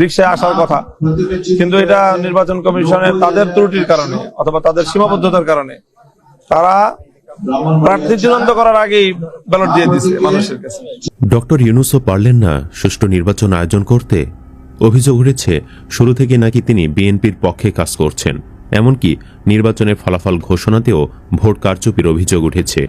রিক্সায় আসার কথা। কিন্তু এটা নির্বাচন কমিশনের তাদের ত্রুটির কারণে অথবা তাদের সীমাবদ্ধতার কারণে। তারা ডক্টর ইউনুসও পারলেন না সুষ্ঠু নির্বাচন আয়োজন করতে। অভিযোগ উঠেছে, শুরু থেকে নাকি তিনি বিএনপির পক্ষে কাজ করছেন। এমনকি নির্বাচনের ফলাফল ঘোষণাতেও ভোট কারচুপির অভিযোগ উঠেছে।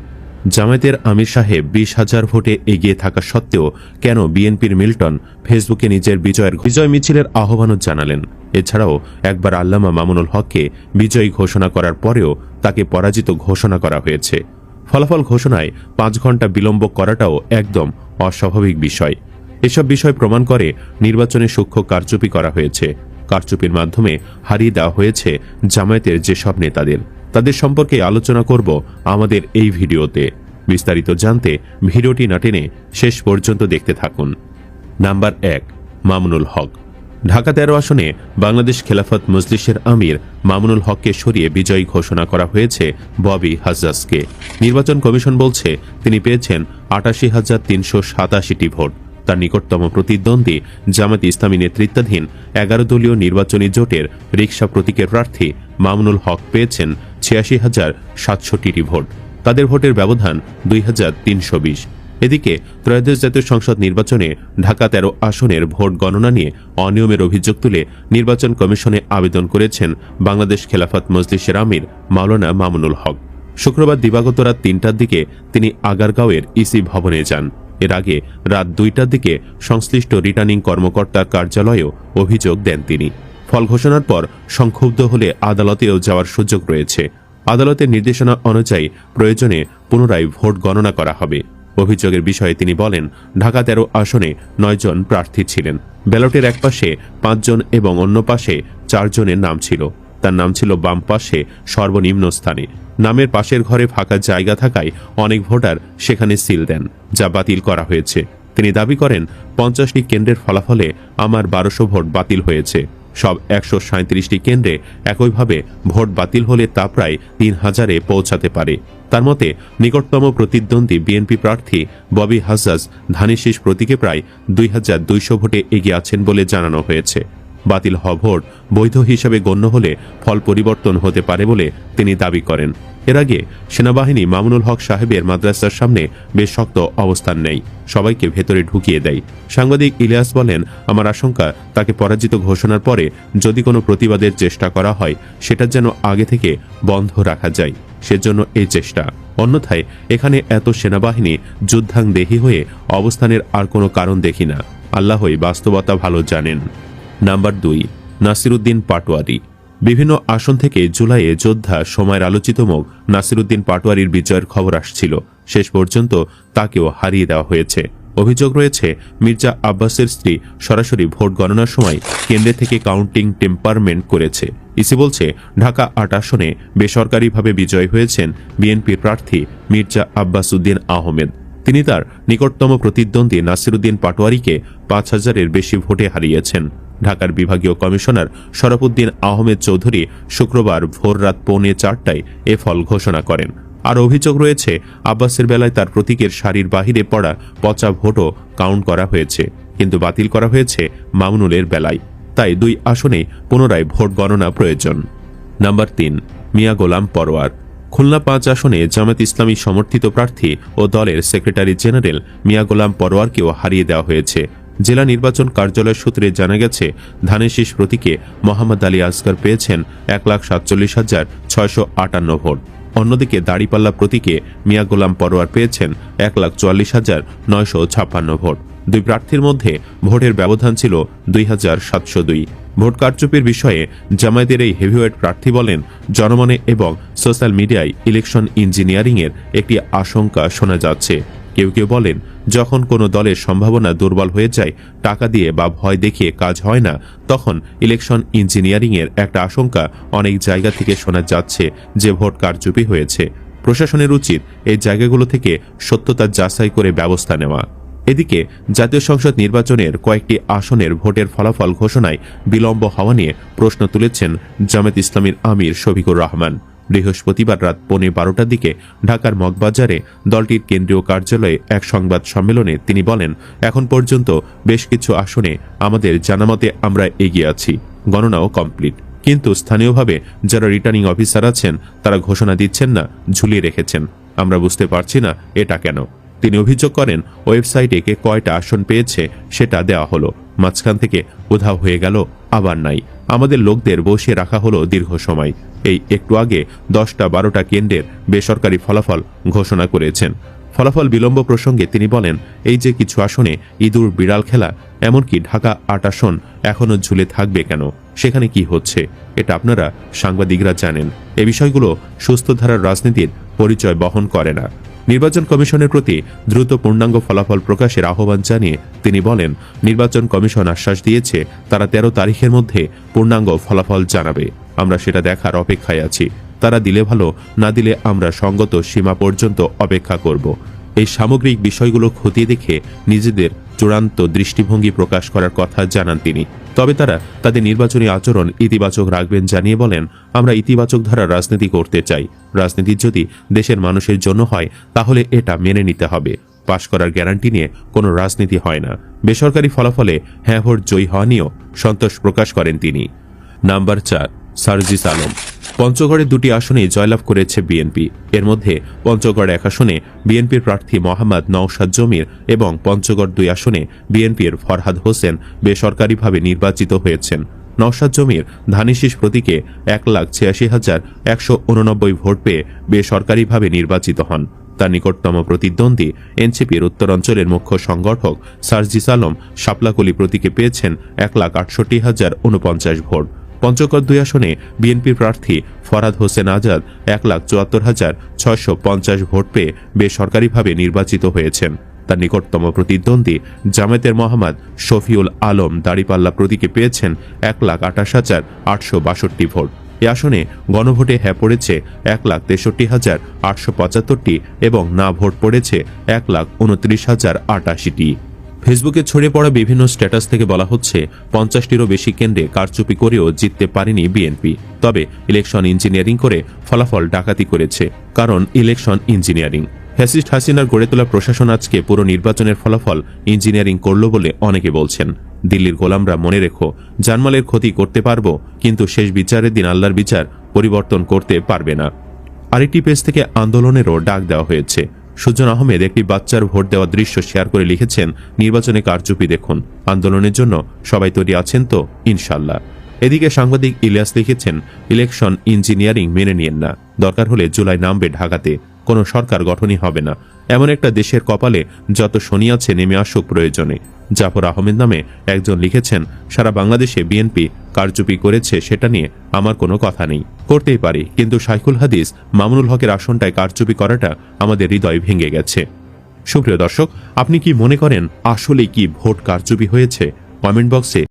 জামায়াতের আমির সাহেব বিশ হাজার ভোটে এগিয়ে থাকা সত্ত্বেও কেন বিএনপির মিল্টন ফেসবুকে নিজের বিজয়ের বিজয় মিছিলের আহ্বানও জানালেন। এছাড়াও একবার আল্লামা মামুনুল হককে বিজয়ী ঘোষণা করার পরেও তাকে পরাজিত ঘোষণা করা হয়েছে। ফলাফল ঘোষণায় পাঁচ ঘণ্টা বিলম্ব করাটাও একদম অস্বাভাবিক বিষয়। এসব বিষয় প্রমাণ করে নির্বাচনে সূক্ষ্ম কারচুপি করা হয়েছে। কারচুপির মাধ্যমে হারিয়ে দেওয়া হয়েছে জামায়াতের যেসব নেতাদের। তাদের সম্পর্কে আলোচনা করব আমাদের এই ভিডিওতে। বিস্তারিত জানতে ভিডিওটি না টেনে শেষ পর্যন্ত দেখতে থাকুন। নাম্বার এক, মামুনুল হক। ঢাকা তেরো আসনে বাংলাদেশ খেলাফত মজলিসের আমির মামুনুল হককে সরিয়ে বিজয়ী ঘোষণা করা হয়েছে ববি হাজ্জাজকে। নির্বাচন কমিশন বলছে, তিনি পেয়েছেন আটাশি হাজার তিনশো সাতাশিটি ভোট। তার নিকটতম প্রতিদ্বন্দ্বী জামাত ইসলামী নেতৃত্বাধীন এগারো দলীয় নির্বাচনী জোটের রিক্সা প্রতীকের প্রার্থী মামুনুল হক পেয়েছেন ছিয়াশি হাজার সাতষট্টিটি ভোট। তাদের ভোটের ব্যবধান দুই হাজার তিনশো বিশ। এদিকে ত্রয়োদশ জাতীয় সংসদ নির্বাচনে ঢাকা তেরো আসনের ভোট গণনা নিয়ে অনিয়মের অভিযোগ তুলে নির্বাচন কমিশনে আবেদন করেছেন বাংলাদেশ খেলাফত মজলিসের আমির মাওলানা মামুনুল হক। শুক্রবার দিবাগত রাত তিনটার দিকে তিনি আগারগাঁওয়ের ইসি ভবনে যান। এর আগে রাত দুইটার দিকে সংশ্লিষ্ট রিটার্নিং কর্মকর্তার কার্যালয়েও অভিযোগ দেন তিনি। ফল ঘোষণার পর সংক্ষুব্ধ হলে আদালতেও যাওয়ার সুযোগ রয়েছে। আদালতের নির্দেশনা অনুযায়ী প্রয়োজনে পুনরায় ভোট গণনা করা হবে। অভিযোগের বিষয়ে তিনি বলেন, ঢাকা তেরো আসনে নয়জন প্রার্থী ছিলেন। ব্যালটের এক পাশে পাঁচজন এবং অন্য পাশে চারজনের নাম ছিল। তার নাম ছিল বাম পাশে সর্বনিম্ন স্থানে। নামের পাশের ঘরে ফাঁকা জায়গা থাকায় অনেক ভোটার সেখানে সিল দেন, যা বাতিল করা হয়েছে। তিনি দাবি করেন, পঞ্চাশটি কেন্দ্রের ফলাফলে আমার বারোশো ভোট বাতিল হয়েছে। সব একশো সাঁত্রিশটি কেন্দ্রে একইভাবে ভোট বাতিল হলে তা প্রায় তিন হাজারে পৌঁছাতে পারে। তার মতে, নিকটতম প্রতিদ্বন্দ্বী বিএনপি প্রার্থী ববি হাজাজ ধানিশিস প্রতীকে প্রায় দুই হাজার দুইশো ভোটে এগিয়ে আছেন বলে জানানো হয়েছে। বাতিল হওয়া ভোট বৈধ হিসাবে গণ্য হলে ফল পরিবর্তন হতে পারে বলে তিনি দাবি করেন। এর আগে সেনাবাহিনী মামুনুল হক সাহেবের মাদ্রাসার সামনে বেশ শক্ত অবস্থান নেয়। সবাইকে ভেতরে ঢুকিয়ে দেয়। সাংবাদিক ইলিয়াস বলেন, আমার আশঙ্কা, তাকে পরাজিত ঘোষণার পরে যদি কোনো প্রতিবাদের চেষ্টা করা হয়, সেটা যেন আগে থেকে বন্ধ রাখা যায়। সেজন্য এই চেষ্টা। অন্যথায়, এখানে এত সেনাবাহিনী যুদ্ধাংদেহী হয়ে অবস্থানের আর কোনো কারণ দেখি না। আল্লাহই বাস্তবতা ভালো জানেন। নাম্বার দুই, নাসিরুদ্দিন পাটোয়ারি। বিভিন্ন আসন থেকে জুলাইয়ে যোদ্ধা সময়ের আলোচিত মুখ নাসিরুদ্দিন পাটোয়ারির বিজয়ের খবর আসছিল। শেষ পর্যন্ত তাকেও হারিয়ে দেওয়া হয়েছে। অভিযোগ রয়েছে, মির্জা আব্বাসের স্ত্রী সরাসরি ভোট গণনার সময় কেন্দ্রে থেকে কাউন্টিং টেম্পারমেন্ট করেছে। ইসি বলছে, ঢাকা আট আসনে বেসরকারিভাবে বিজয় হয়েছেন বিএনপির প্রার্থী মির্জা আব্বাস উদ্দিন আহমেদ। তিনি তার নিকটতম প্রতিদ্বন্দ্বী নাসিরুদ্দিন পাটোয়ারিকে পাঁচ হাজারের বেশি ভোটে হারিয়েছেন। ঢাকার বিভাগীয় কমিশনার শরফুদ্দিন আহমেদ চৌধুরী শুক্রবার ভোর রাত পৌনে চারটায় এ ফল ঘোষণা করেন। আর অভিযোগ রয়েছে, আব্বাসের বেলায় তার প্রতীকের শাড়ির বাহিরে পড়া পচা ভোটও কাউন্ট করা হয়েছে, কিন্তু বাতিল করা হয়েছে মামুনুলের বেলায়। তাই দুই আসনে পুনরায় ভোট গণনা প্রয়োজন। নাম্বার তিন, মিয়া গোলাম পরোয়ার। খুলনা পাঁচ আসনে জামাত ইসলামী সমর্থিত প্রার্থী ও দলের সেক্রেটারি জেনারেল মিয়া গোলাম পরোয়ারকেও হারিয়ে দেওয়া হয়েছে। জেলা নির্বাচন কার্যালয় সূত্রে জানা গেছে, ধানের শীষ প্রতীকে মোহাম্মদ আলী আসগর পেয়েছেন এক লাখ সাতচল্লিশ হাজার ছয়শো আটান্ন ভোট। অন্যদিকে দাড়িপাল্লা প্রতীকে মিয়া গোলাম পরোয়ার পেয়েছেন এক লাখ চুয়াল্লিশ হাজার নয়শো ছাপ্পান্ন ভোট। দুই প্রার্থীর মধ্যে ভোটের ব্যবধান ছিল দুই হাজার সাতশো দুই। ভোট কারচুপির বিষয়ে জামায়াতের এই হেভিওয়েট প্রার্থী বলেন, জনমনে এবং সোশ্যাল মিডিয়ায় ইলেকশন ইঞ্জিনিয়ারিংয়ের একটি আশঙ্কা শোনা যাচ্ছে। কেউ কেউ বলেন, যখন কোনো দলের সম্ভাবনা দুর্বল হয়ে যায়, টাকা দিয়ে বা ভয় দেখিয়ে কাজ হয় না, তখন ইলেকশন ইঞ্জিনিয়ারিংয়ের একটা আশঙ্কা অনেক জায়গা থেকে শোনা যাচ্ছে যে ভোট কারচুপি হয়েছে। প্রশাসনের উচিত এই জায়গাগুলো থেকে সত্যতা যাচাই করে ব্যবস্থা নেওয়া। এদিকে, জাতীয় সংসদ নির্বাচনের কয়েকটি আসনের ভোটের ফলাফল ঘোষণায় বিলম্ব হওয়া নিয়ে প্রশ্ন তুলেছেন জামাত ইসলামীর আমির শফিকুর রহমান। বৃহস্পতিবার রাত পৌনে বারোটার দিকে ঢাকার মগবাজারে দলটির কেন্দ্রীয় কার্যালয়ে এক সংবাদ সম্মেলনে তিনি বলেন, এখন পর্যন্ত বেশ কিছু আসনে আমাদের জানামতে আমরা এগিয়ে আছি, গণনাও কমপ্লিট। কিন্তু স্থানীয়ভাবে যারা রিটার্নিং অফিসার আছেন, তারা ঘোষণা দিচ্ছেন না, ঝুলিয়ে রেখেছেন। আমরা বুঝতে পারছি না এটা কেন। তিনি অভিযোগ করেন, ওয়েবসাইটে কে কয়টা আসন পেয়েছে সেটা দেওয়া হলো। মাঝখান থেকে উধাও হয়ে গেল আবার নাই। আমাদের লোকদের বসিয়ে রাখা হলো দীর্ঘ সময়। এই একটু আগে দশটা বারোটা কেন্দ্রের বেসরকারি ফলাফল ঘোষণা করেছেন। ফলাফল বিলম্ব প্রসঙ্গে তিনি বলেন, এই যে কিছু আসনে ইঁদুর বিড়াল খেলা, এমনকি ঢাকা আট আসন এখনও ঝুলে থাকবে কেন? সেখানে কি হচ্ছে? এটা আপনারা সাংবাদিকরা জানেন। এ বিষয়গুলো সুস্থ ধারার রাজনীতির পরিচয় বহন করে না। নির্বাচন কমিশনের প্রতি দ্রুত পূর্ণাঙ্গ ফলাফল প্রকাশের আহ্বান জানিয়ে তিনি বলেন, নির্বাচন কমিশন আশ্বাস দিয়েছে, তারা তেরো তারিখের মধ্যে পূর্ণাঙ্গ ফলাফল জানাবে। আমরা সেটা দেখার অপেক্ষায় আছি। তারা দিলে ভালো, না দিলে আমরা সঙ্গত সীমা পর্যন্ত অপেক্ষা করব। এই সামগ্রিক বিষয়গুলো খতিয়ে দেখে নিজেদের চূড়ান্ত দৃষ্টিভঙ্গি প্রকাশ করার কথা জানান তিনি। তবে তারা তাদের নির্বাচনী আচরণ ইতিবাচক রাখবেন জানিয়ে বলেন, আমরা ইতিবাচক ধারা রাজনীতি করতে চাই। রাজনীতি যদি দেশের মানুষের জন্য হয়, তাহলে এটা মেনে নিতে হবে। পাশ করার গ্যারান্টি নিয়ে কোনো রাজনীতি হয় না। বেসরকারি ফলাফলে হ্যাঁ ভোট জয়ী হওয়া নিয়েও সন্তোষ প্রকাশ করেন তিনি। নাম্বার চার, সার্জিস আলম। পঞ্চগড়ে দুটি আসনে জয়লাভ করেছে বিএনপি। এর মধ্যে পঞ্চগড় এক আসনে বিএনপির প্রার্থী মোহাম্মদ নওশাদ জমির এবং পঞ্চগড় দুই আসনে বিএনপির ফরহাদ হোসেন বেসরকারিভাবে নির্বাচিত হয়েছেন। নওশাদ জমির ধানিশিস প্রতীকে এক লাখ ছিয়াশি হাজার একশো উননব্বই ভোট পেয়ে বেসরকারিভাবে নির্বাচিত হন। তার নিকটতম প্রতিদ্বন্দ্বী এনসিপির উত্তরাঞ্চলের মুখ্য সংগঠক সার্জিস আলম শাপলাকলি প্রতীকে পেয়েছেন এক লাখ আটষট্টি হাজার উনপঞ্চাশ ভোট। পঞ্চগড় দুই আসনে বিএনপির প্রার্থী ফরাদ হোসেন আজাদ এক লাখ চুয়াত্তর হাজার ছয়শো পঞ্চাশ ভোট পেয়ে বেসরকারিভাবে নির্বাচিত হয়েছেন। তার নিকটতম প্রতিদ্বন্দ্বী জামায়াতের মোহাম্মদ শফিউল আলম দাড়িপাল্লা প্রতীকে পেয়েছেন এক লাখ আঠাশ হাজার আটশো বাষট্টি ভোট। এ আসনে গণভোটে হ্যাঁ পড়েছে এক লাখ তেষট্টি হাজার আটশো পঁচাত্তরটি এবং না ভোট পড়েছে এক লাখ উনত্রিশ হাজার আটাশিটি। ফেসবুকে ছড়িয়ে পড়া বিভিন্ন স্ট্যাটাস থেকে বলা হচ্ছে, পঞ্চাশটিরও বেশি কেন্দ্রে কারচুপি করেও জিততে পারেনি বিএনপি। তবে ইলেকশন ইঞ্জিনিয়ারিং করে ফলাফল ডাকাতি করেছে, কারণ ইলেকশন ইঞ্জিনিয়ারিং। ফ্যাসিস্ট হাসিনার গড়ে তোলা প্রশাসন আজকে পুরো নির্বাচনের ফলাফল ইঞ্জিনিয়ারিং করল বলে অনেকে বলছেন। দিল্লির গোলামরা মনে রেখো, জানমালের ক্ষতি করতে পারব, কিন্তু শেষ বিচারের দিন আল্লাহর বিচার পরিবর্তন করতে পারবে না। আরেকটি পেজ থেকে আন্দোলনেরও ডাক দেওয়া হয়েছে। সুজন আহমেদ একটি বাচ্চার ভোট দেওয়া দৃশ্য শেয়ার করে লিখেছেন, নির্বাচনে কারচুপি দেখুন। আন্দোলনের জন্য সবাই তৈরি আছেন তো ইনশাল্লাহ এদিকে সাংবাদিক ইলিয়াস লিখেছেন, ইলেকশন ইঞ্জিনিয়ারিং মেনে নিয়েন না। দরকার হলে জুলাই নামবে ঢাকাতে। কোনো সরকার গঠনই হবে না। এমন একটা দেশের কপালে যত শনি আছে নেমে আসুক প্রয়োজনে। জাফর আহমেদ নামে একজন লিখেছেন, সারা বাংলাদেশে বিএনপি কারচুপি করেছে সেটা নিয়ে আমার কোনো কথা নেই। করতেই পারি, কিন্তু শাইখুল হাদিস মামুনুল হকের আসনটায় কারচুপি করাটা আমাদের হৃদয় ভেঙে গেছে। সুপ্রিয় দর্শক, আপনি কি মনে করেন আসলে কি ভোট কারচুপি হয়েছে? কমেন্ট বক্সে